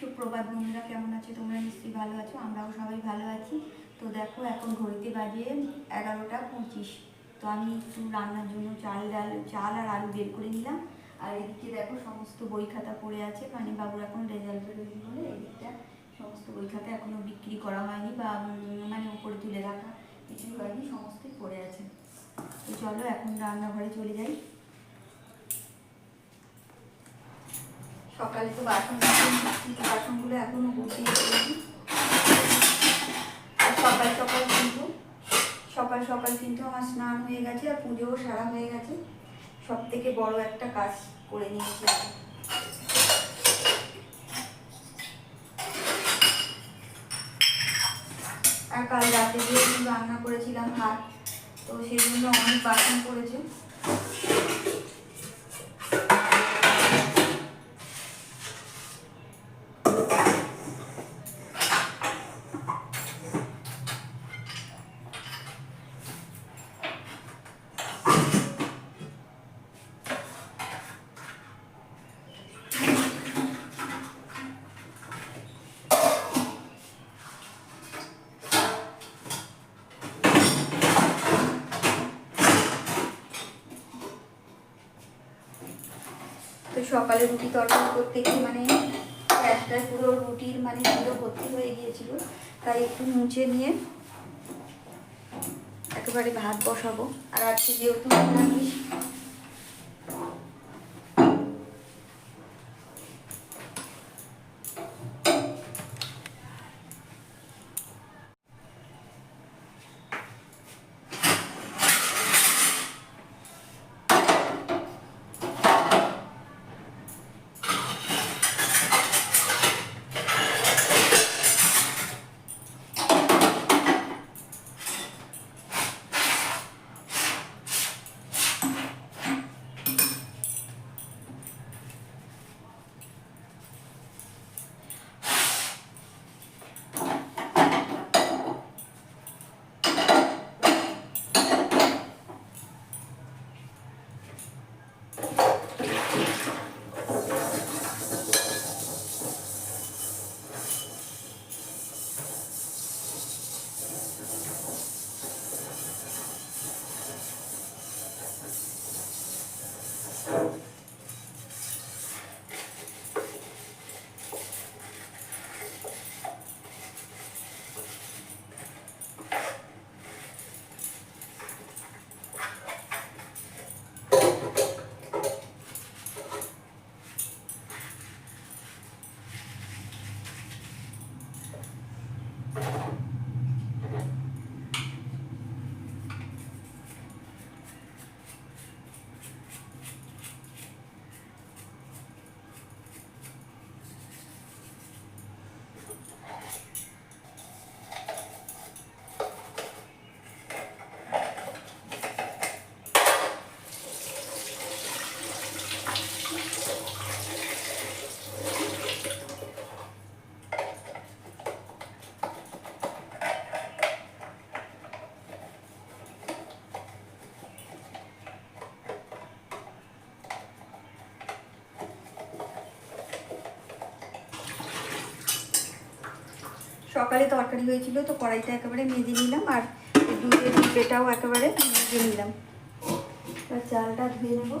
সুপ্রভাত বন্ধুরা, কেমন আছে? তোমরা নিশ্চয়ই ভালো আছো, আমরাও সবাই ভালো আছি। তো দেখো, এখন ঘড়িতে বাজে এগারোটা পঁচিশ। তো আমি একটু রান্নার জন্য চাল, ডাল, চাল আর আলু বের করে নিলাম। আর এদিকে দেখো, সমস্ত বই খাতা পড়ে আছে। মানে বাবুর এখন রেজাল্ট বেরোয়নি বলে এদিকটা সমস্ত বই খাতা এখনও বিক্রি করা হয়নি বা মানে উপরে তুলে রাখা কিছুই হয়নি, সমস্তই পড়ে আছে। তো চলো, এখন রান্নাঘরে চলে যাই। সকালে তো বাসন বাসনগুলো এখনও গুছিয়ে রেখেছি। আর সকাল সকাল কিন্তু, সকাল সকাল কিন্তু আমার স্নান হয়ে গেছে আর পুজোও সারা হয়ে গেছে। সব থেকে বড় একটা কাজ করে নিয়েছি আর কাল রাতে দিয়ে রান্না করেছিলাম ভাত, তো সেই জন্য অনেক বাসন পড়েছে। সকালে রুটি তরকারি করতে গিয়ে মানে গ্যাসটায় পুরো রুটির মানে পুরো ভর্তি হয়ে গিয়েছিল, তাই একটু মুছে নিয়ে একেবারে ভাত বসাবো। আর আজকে যেহেতু নিরামিষ সকালে তরকারি হয়েছিল, তো কড়াইটা একেবারে মেজে নিলাম আর দুধের পেটাও একেবারে মেজে নিলাম। চালটা ধুয়ে নেব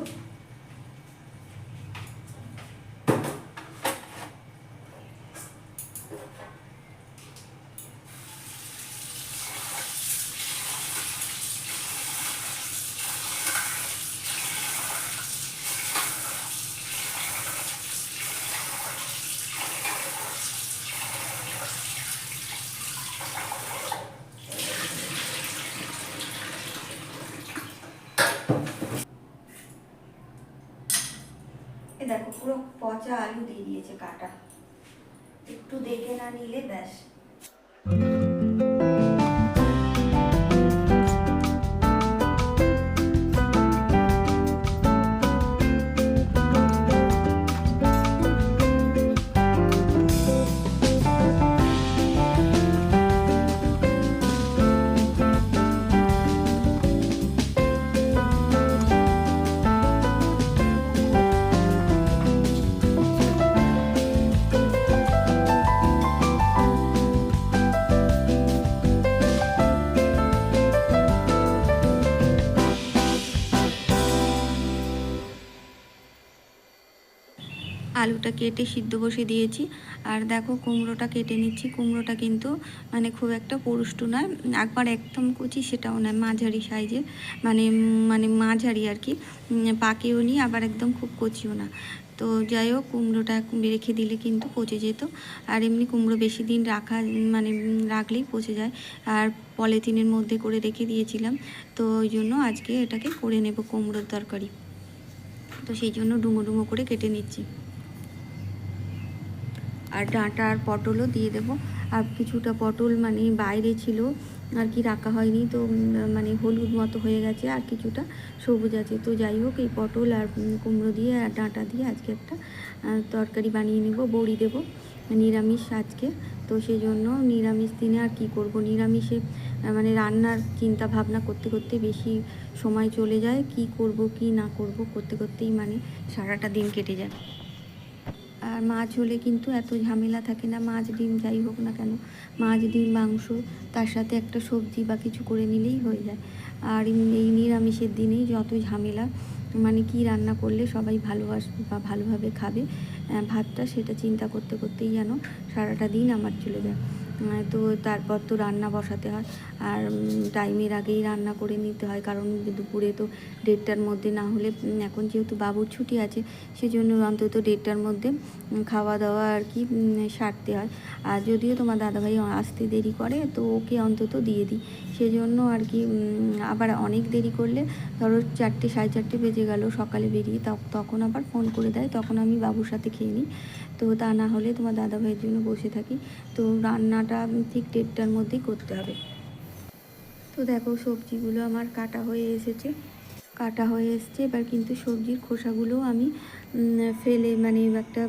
এ দেখো পুরো পচা আলু দিয়ে দিয়েছে কাটা। একটু দেখে না নিলে ব্যাস। আলুটা কেটে সিদ্ধ বসে দিয়েছি। আর দেখো কুমড়োটা কেটে নিচ্ছি। কুমড়োটা কিন্তু মানে খুব একটা পুরুষ্টু নয়। একবার একদম কুচি সেটাও নয়, মাঝারি সাইজের। মানে মানে মাঝারি আর কি। পাকেও নি, আবার একদম খুব কচিও না। তো যাই হোক, কুমড়োটা রেখে দিলে কিন্তু পচে যেত। আর এমনি কুমড়ো বেশি দিন রাখা মানে রাখলেই পচে যায়। আর পলিথিনের মধ্যে করে রেখে দিয়েছিলাম। তো ওই জন্য আজকে এটাকে করে নেব কুমড়োর তরকারি। তো সেই জন্য ডুমো ডুমো করে কেটে নিচ্ছি। আর ডাঁটা আর পটলও দিয়ে দেবো। আর কিছুটা পটল মানে বাইরে ছিল, আর কি রাখা হয়নি, তো মানে হলুদ মতো হয়ে গেছে আর কিছুটা সবুজ আছে। তো যাই হোক, এই পটল আর কুমড়ো দিয়ে আর ডাঁটা দিয়ে আজকে একটা তরকারি বানিয়ে নেব, বড়ি দেব, নিরামিষ আজকে। তো সেই জন্য নিরামিষ দিনে আর কি করব? নিরামিষে মানে রান্নার চিন্তা ভাবনা করতে করতে বেশি সময় চলে যায়। কি করব, কি না করব, করতে করতেই মানে সারাটা দিন কেটে যায়। আর মাছ হলে কিন্তু এত ঝামেলা থাকে না, মাছ, ডিম যাই হোক না কেন, মাছ, ডিম, মাংস, তার সাথে একটা সবজি বা কিছু করে নিলেই হয়ে যায়। আর এই- নিরামিষের দিনেই যত ঝামেলা মানে কি রান্না করলে সবাই ভালোবাসবে বা ভালোভাবে খাবে ভাতটা সেটা চিন্তা করতে করতেই যেন সারাটা দিন আমার চলে যায়। তো তারপর তো রান্না বসাতে হয়। আর টাইমের আগেই রান্না করে নিতে হয়। কারণ দুপুরে তো দেড়টার মধ্যে না হলে এখন যেহেতু বাবুর ছুটি আছে, সেজন্য অন্তত দেড়টার মধ্যে খাওয়া দাওয়া আর কি সারতে হয়। আর যদিও তোমার দাদাভাই আসতে দেরি করে, তো ওকে অন্তত দিয়ে দিই। সেজন্য আর কি আবার অনেক দেরি করলে ধরো চারটে, সাড়ে চারটে বেজে গেল, সকালে বেরিয়ে তখন আবার ফোন করে দেয়। তখন আমি বাবুর সাথে খেয়ে নিই। তো তা না হলে তোমার দাদাভাইয়ের জন্য বসে থাকি। তো রান্নাটা ঠিক দেড়টার মধ্যেই করতে হবে। তো দেখো সবজিগুলো আমার কাটা হয়ে এসেছে। কাটা হয়ে এসছে, এবার কিন্তু সবজির খোসাগুলো আমি ফেলে মানে একটা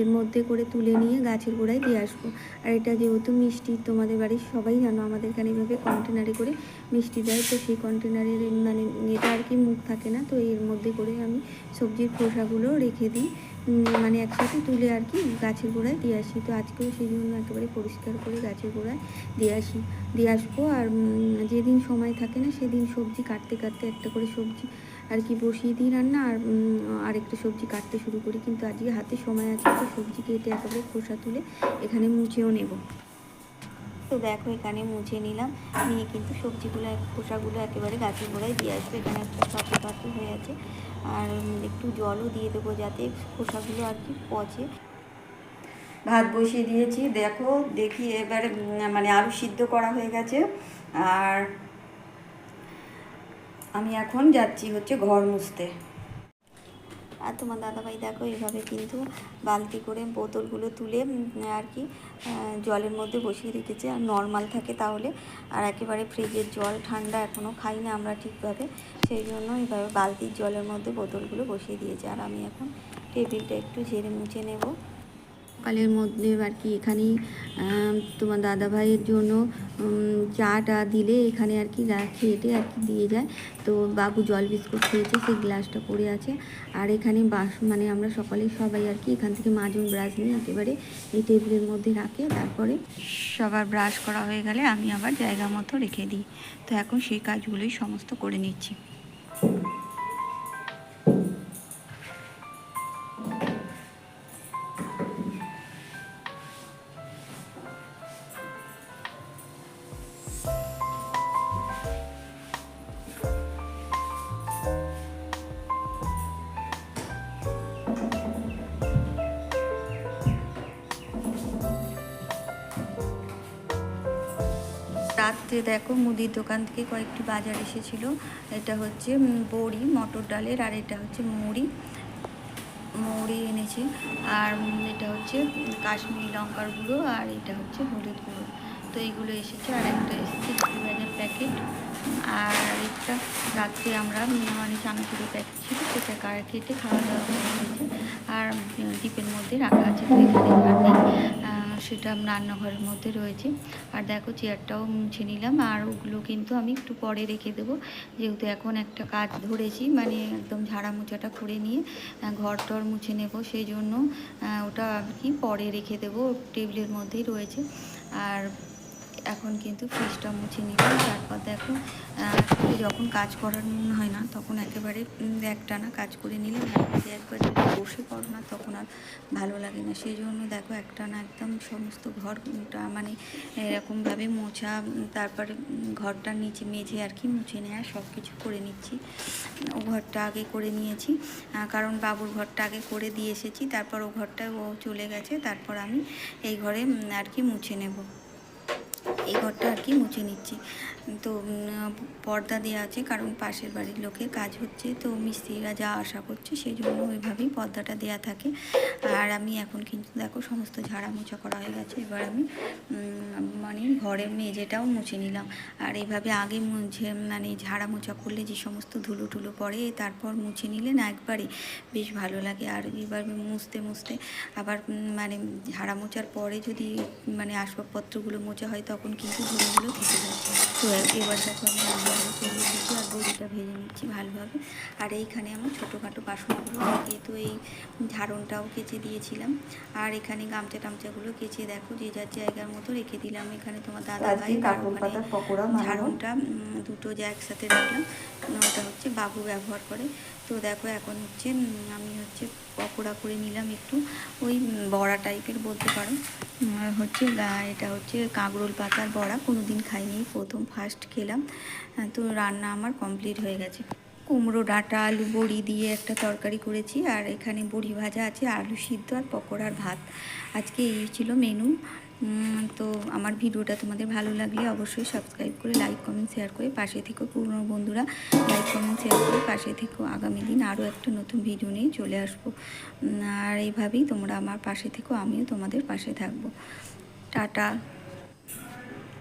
এর মধ্যে করে তুলে নিয়ে গাছের গোড়ায় দিয়ে আসব। আর এটা যেহেতু মিষ্টি, তোমাদের বাড়ির সবাই জানো, আমাদের এখানে এভাবে কন্টেনারে করে মিষ্টি দেয়, তো সেই কন্টেনারের মানে এটা আর কি মুখ থাকে না, তো এর মধ্যে করে আমি সবজির খোসাগুলো রেখে দিই। মানে একসাথে তুলে আর কি গাছের গোড়ায় দিয়ে আসি। তো আজকেও সেই জন্য একেবারে পরিষ্কার করে গাছের গোড়ায় দিয়ে আসি। দিয়ে আসব আর যেদিন সময় থাকে না সেদিন সবজি কাটতে কাটতে একটা করে সবজি আর কি বসিয়ে দিই রান্না আর আরেকটা সবজি কাটতে শুরু করি। কিন্তু আজকে হাতে সময় আছে তো সবজি কেটে একেবারে খোসা তুলে এখানে মুছেও নেব। তো দেখো এখানে মুছে নিলাম। নিয়ে কিন্তু সবজিগুলো, খোসাগুলো একেবারে গাছের গোড়ায় দিয়ে আসবে। এখানে একটা পাতি পাতি হয়ে আছে। আর একটু জলও দিয়ে দেবো যাতে খোসাগুলো আর কি পচে। ভাত বসিয়ে দিয়েছি দেখো দেখি এবারে মানে আলু সিদ্ধ করা হয়ে গেছে। আর আমি এখন যাচ্ছি হচ্ছে ঘর মুছতে। আর তোমার দাদাভাই দেখো এইভাবে কিন্তু বালতি করে বোতলগুলো তুলে আর কি জলের মধ্যে বসিয়ে রেখেছে। আর নর্মাল থাকে তাহলে আর একেবারে ফ্রিজের জল ঠান্ডা এখনও খাই না আমরা ঠিকভাবে। সেই জন্য এইভাবে বালতির জলের মধ্যে বোতলগুলো বসিয়ে দিয়েছে। আর আমি এখন টেবিলটা একটু ঝেড়ে মুছে নেব। সকালের মধ্যে আর কি এখানেই তোমার দাদা ভাইয়ের জন্য চাটা দিলে এখানে আর কি রাখি এটে আর কি দিয়ে যায়। তো বাবু জল বিস্কুট খেয়েছে, সেই গ্লাসটা পড়ে আছে। আর এখানে বাস মানে আমরা সকালে সবাই আর কি এখান থেকে মাজন ব্রাশ নিয়ে একেবারে এই টেবিলের মধ্যে রাখে। তারপরে সবার ব্রাশ করা হয়ে গেলে আমি আবার জায়গা মতো রেখে দিই। তো এখন সেই কাজগুলোই সমস্ত করে নিচ্ছি। রাত্রে দেখো মুদির দোকান থেকে কয়েকটি বাজার এসেছিল। এটা হচ্ছে বড়ি, মটর ডালের, আর এটা হচ্ছে মুড়ি। মুড়ি এনেছে। আর এটা হচ্ছে কাশ্মীরি লঙ্কার গুঁড়ো, আর এটা হচ্ছে হলুদ গুঁড়ো। তো এইগুলো এসেছে, আর একটা এসেছে ঘি ভাজার প্যাকেট। আর একটা রাত্রে আমরা মানে চানাচুরের প্যাকেট ছিল, সেটা কেটে খাওয়া দাওয়া হয়ে গেছে। আর ডিপের মধ্যে রাখা আছে, তো এখানে সেটা রান্নাঘরের মধ্যে রয়েছে। আর দেখো চেয়ারটাও মুছে নিলাম। আর ওগুলো কিন্তু আমি একটু পরে রেখে দেবো। যেহেতু এখন একটা কাজ ধরেছি মানে একদম ঝাড়া মোছাটা করে নিয়ে ঘর টর মুছে নেব। সেই জন্য ওটা আর কি পরে রেখে দেবো। টেবিলের মধ্যেই রয়েছে। আর এখন কিন্তু ফ্রিজটা মুছে নিলাম। তারপর দেখো যখন কাজ করার মনে হয় না তখন একেবারে উম, একটানা কাজ করে নিলে ভালো একবার যদি বসে পড়ো না তখন আর ভালো লাগে না। সেই জন্য দেখো একটানা একদম সমস্ত ঘরটা মানে এরকমভাবে মোছা তারপরে ঘরটার নিচে মেঝে আর কি মুছে নেওয়া সব কিছু করে নিচ্ছি। ও ঘরটা আগে করে নিয়েছি। কারণ বাবুর ঘরটা আগে করে দিয়ে এসেছি। তারপর ও ঘরটা ও চলে গেছে। তারপর আমি এই ঘরে আর কি মুছে নেব। এই ঘরটা আর কি মুছে নিচ্ছি। তো পর্দা দেওয়া আছে, কারণ পাশের বাড়ির লোকের কাজ হচ্ছে, তো মিস্ত্রিরা যা আশা করছে সেই জন্য ওইভাবেই পর্দাটা দেওয়া থাকে। আর আমি এখন কিন্তু দেখো সমস্ত ঝাড়া মোছা করা হয়ে গেছে, এবার আমি মানে ঘরের মেঝেটাও মুছে নিলাম। আর এইভাবে আগে মুছে মানে ঝাড়া মোছা করলে যে সমস্ত ধুলো টুলো পড়ে, তারপর মুছে নিলে না একবারে বেশ ভালো লাগে। আর এবার মুছতে মুছতে আবার মানে ঝাড়া মোছার পরে যদি মানে আসবাবপত্রগুলো মোছা হয়, তখন কিন্তু ধুলোগুলো থেকে যায় তো এবার দেখো আমি রান্নাঘরে চলে এসেছি আর বড়িটা ভেজে নিচ্ছি ভালোভাবে। আর এইখানে আমার ছোটোখাটো বাসনগুলো আগে তো এই ঝাড়নটাও কেচে দিয়েছিলাম। আর এখানে গামছা টামচাগুলো কেচে দেখো যে যার জায়গার মতো রেখে দিলাম এখানে তোমার দাদা ভাই বানাবো। ঝাড়নটা দুটো যা একসাথে রাখলাম। ওটা হচ্ছে বাবু ব্যবহার করে। তো দেখো এখন হচ্ছে আমি হচ্ছে পকোড়া করে নিলাম একটু, ওই বড়া টাইপের বলতে পারো। হচ্ছে এটা হচ্ছে কাঁকরোল পাতার বড়া কোনো দিন খাইনি, প্রথম ফার্স্ট খেলাম। তো রান্না আমার কমপ্লিট হয়ে গেছে। কুমড়ো ডাঁটা, আলু বড়ি দিয়ে একটা তরকারি করেছি, আর এখানে বড়ি ভাজা আছে, আলু সিদ্ধ আর পকোড়ার ভাত। আজকে এই ছিল মেনু তো আমার ভিডিওটা তোমাদের ভালো লাগলে অবশ্যই সাবস্ক্রাইব করে লাইক কমেন্ট শেয়ার করে পাশে থেকো পুরনো বন্ধুরা। লাইক কমেন্ট শেয়ার করে পাশে থেকো। আগামী দিন আরও একটা নতুন ভিডিও নিয়ে চলে আসব। আর এইভাবেই তোমরা আমার পাশে থেকো, আমিও তোমাদের পাশে থাকব। টাটা।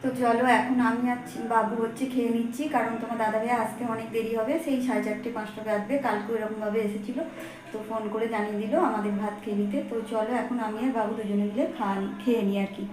তো চলো, এখন আমি আর বাবু হচ্ছে খেয়ে নিচ্ছি, কারণ তোমার দাদা ভাই আসতে অনেক দেরি হবে, সেই সাড়ে চারটে, পাঁচটা বাজবে। কালকে এরকমভাবে এসেছিল। তো ফোন করে জানিয়ে দিল, আমাদের ভাত খেয়ে নিতে। তো চলো, এখন আমি আর বাবু দুজনে মিলে খাওয়া খেয়ে নিই আর কি।